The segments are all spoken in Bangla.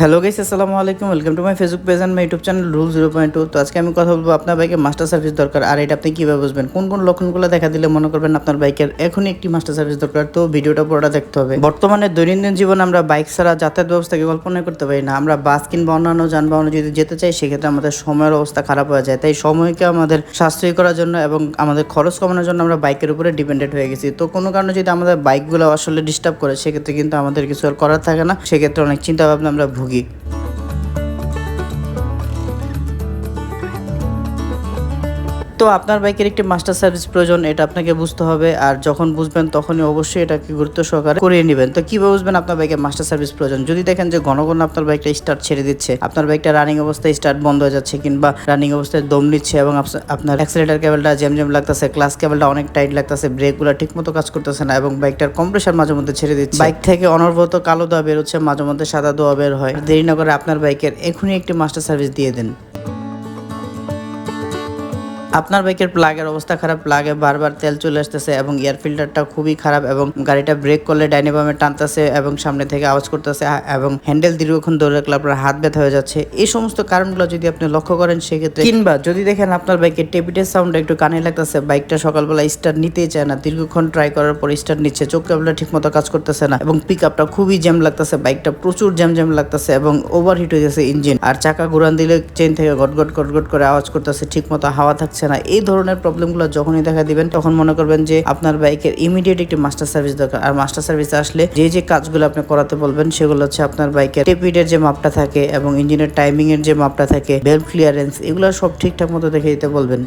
হ্যালো গাইস আসসালামু আলাইকুম welcome to my Facebook page and my YouTube channel rule zero point two তো আজকে আমি কথা বলব আপনার বাইকে মাস্টার সার্ভিস দরকার। আর এটা আপনি কীভাবে বুঝবেন? কোন কোন লক্ষণগুলো দেখা দিলে মনে করবেন আপনার বাইকের এখনই একটি মাস্টার সার্ভিস দরকার? তো ভিডিওটা পুরোটা দেখতে হবে। বর্তমানে দৈনন্দিন জীবনে আমরা বাইক ছাড়া যাতায়াত ব্যবস্থাকে কল্পনা করতে পারি না। আমরা বাস কিংবা অন্যান্য যানবাহনে যদি যেতে চাই, সেক্ষেত্রে আমাদের সময়ের অবস্থা খারাপ হয়ে যায়। তাই সময়কে আমাদের সাশ্রয়ী করার জন্য এবং আমাদের খরচ কমানোর জন্য আমরা বাইকের উপরে ডিপেন্ডেন্ট হয়ে গেছি। তো কোনো কারণে যদি আমাদের বাইকগুলো আসলে ডিস্টার্ব করে, সেক্ষেত্রে কিন্তু আমাদের কিছু আর করার থাকে না। সেক্ষেত্রে অনেক চিন্তা ভাবনা আমরা rugi তো আপনার বাইকের একটি মাস্টার সার্ভিস প্রয়োজন, এটা আপনাকে বুঝতে হবে। আর যখন বুঝবেন, তখনই অবশ্যই এটাকে গুরুত্ব সহকারে করিয়ে নেবেন। তো কীভাবে বুঝবেন আপনার বাইকের মাস্টার সার্ভিস প্রয়োজন? যদি দেখেন যে ঘন ঘন আপনার বাইকটা স্টার্ট ছেড়ে দিচ্ছে, আপনার বাইকটা রানিং অবস্থায় স্টার্ট বন্ধ হয়ে যাচ্ছে, কিংবা রানিং অবস্থায় দম নিচ্ছে, এবং আপনার অ্যাক্সিলেটার কেবলটা জ্যাম জ্যাম লাগতেছে ক্লাস কেবলটা অনেক টাইট লাগতেছে ব্রেকগুলো ঠিক মতো কাজ করতেছে না, এবং বাইকটার কম্প্রেসার মাঝে মধ্যে ছেড়ে দিচ্ছে। বাইক থেকে অনবরত কালো দোয়া বেরোচ্ছে মাঝে মধ্যে সাদা দোয়া বের হয়। দেরি না করে আপনার বাইকের এখনই একটি মাস্টার সার্ভিস দিয়ে দেন। আপনার বাইকের প্লাগের অবস্থা খারাপ প্লাগে বারবার তেল চলে আসতেছে এবং এয়ার ফিল্টারটা খুবই খারাপ এবং গাড়িটা ব্রেক করলে ডাইনাবামে টানতেছে এবং সামনে থেকে আওয়াজ করতেছে এবং হ্যান্ডেল দীর্ঘক্ষণ ধরে রাখলে আপনার হাত ব্যথা হয়ে যাচ্ছে। এই সমস্ত কারণগুলো যদি আপনি লক্ষ্য করেন, সেক্ষেত্রে কিংবা যদি দেখেন আপনার বাইকের টেপিটের সাউন্ড একটু কানে লাগতেছে বাইকটা সকালবেলা স্টার্ট নিতেই চায় না, দীর্ঘক্ষণ ট্রাই করার পর স্টার্ট নিচ্ছে, চোখ কেবলটা ঠিক মতো কাজ করতেছে না এবং পিক আপটা খুবই জ্যাম লাগতেছে বাইকটা প্রচুর জ্যাম জ্যাম লাগতেছে এবং ওভারহিট হয়ে গেছে ইঞ্জিন আর চাকা ঘুরান দিলে চেন থেকে গটগট গটগট করে আওয়াজ করতেছে ঠিক মতো হাওয়া থাকছে না। এই ধরনের প্রবলেমগুলো যখনই দেখা দিবেন, তখন মনে করবেন যে আপনার বাইকের ইমিডিয়েট একটি মাস্টার সার্ভিস দরকার। আর মাস্টার সার্ভিস আসলে যে যে কাজগুলো আপনি করাতে বলবেন, সেগুলো হচ্ছে আপনার বাইকের টেপিডের যে মাপটা থাকে এবং ইঞ্জিনের টাইমিং এর যে মাপটা থাকে বেল্ট ক্লিয়ারেন্স এগুলো সব ঠিকঠাক মতো দেখে দিতে বলবেন।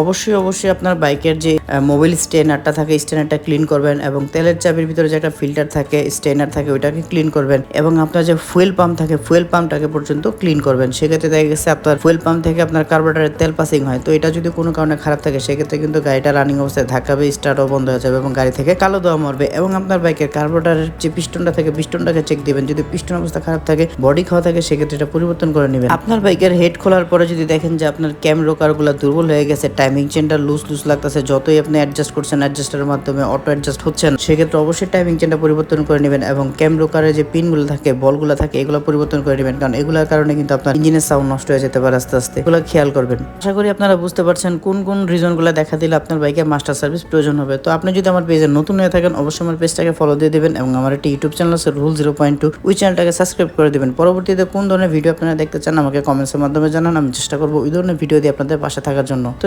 অবশ্যই অবশ্যই আপনার বাইকের যে মোবাইল স্টেনারটা থাকে স্টেনারটা ক্লিন করবেন এবং তেলের চাবির ভিতরে যে একটা ফিল্টার থাকে স্টেনার থাকে, ওইটাকে ক্লিন করবেন এবং আপনার যে ফুয়েল পাম্প থাকে ফুয়েল পাম্পটাকে পর্যন্ত ক্লিন করবেন। সেক্ষেত্রে দেখা গেছে আপনার ফুয়েল পাম্প থেকে আপনার কার্বোরেটারের তেল পাসিং হয়। তো এটা যদি কোনো কারণে খারাপ থাকে, সেক্ষেত্রে কিন্তু গাড়িটা রানিং অবস্থায় ধাক্কাবে স্টার্টও বন্ধ হয়ে যাবে এবং গাড়ি থেকে কালো দোয়া মরবে এবং আপনার বাইকের কার্বোরেটারের যে পিস্টনটা থাকে পিস্টনটাকে চেক দিবেন। যদি পিস্টন অবস্থা খারাপ থাকে বডি খাওয়া থাকে, সেক্ষেত্রে এটা পরিবর্তন করে নেবেন। আপনার বাইকের হেড খোলার পরে যদি দেখেন যে আপনার ক্যাম রোকারগুলো দুর্বল হয়ে গেছে টাইমিং চেনটা লুজ লুজ লাগতেছে। যতই আপনি অ্যাডজাস্ট করছেন অ্যাডজাস্টের মাধ্যমে অটো অ্যাডজাস্ট হচ্ছে না সেক্ষেত্রে অবশ্যই টাইমিং চেনটা পরিবর্তন করে নেবেন এবং ক্যাম রোকারের যে পিনগুলো থাকে বলগুলো থাকে, এগুলো পরিবর্তন করে নেবেন। কারণ এগুলোর কারণে কিন্তু আপনার ইঞ্জিনের সাউন্ড নষ্ট হয়ে যেতে পারে আস্তে আস্তে। এগুলো খেয়াল করবেন। আশা করি আপনারা বুঝতে পারছেন কোন কোন রিজনগুলো দেখা দিলে আপনার বাইকে মাস্টার সার্ভিস প্রয়োজন হবে। তো আপনি যদি আমার পেজে নতুন হয়ে থাকেন, অবশ্যই আমার পেজটাকে ফলো দিয়ে দেবেন এবং আমার একটি ইউটিউব চ্যানেল আছে রুল জিরো পয়েন্ট টু ওই চ্যানেলটাকে সাবস্ক্রাইব করে দেবেন। পরবর্তীতে কোন ধরনের ভিডিও আপনারা দেখতে চান, আমাকে কমেন্টসের মাধ্যমে জানান। আমি চেষ্টা করব ওই ধরনের ভিডিও দিয়ে আপনাদের পাশে থাকার জন্য। তো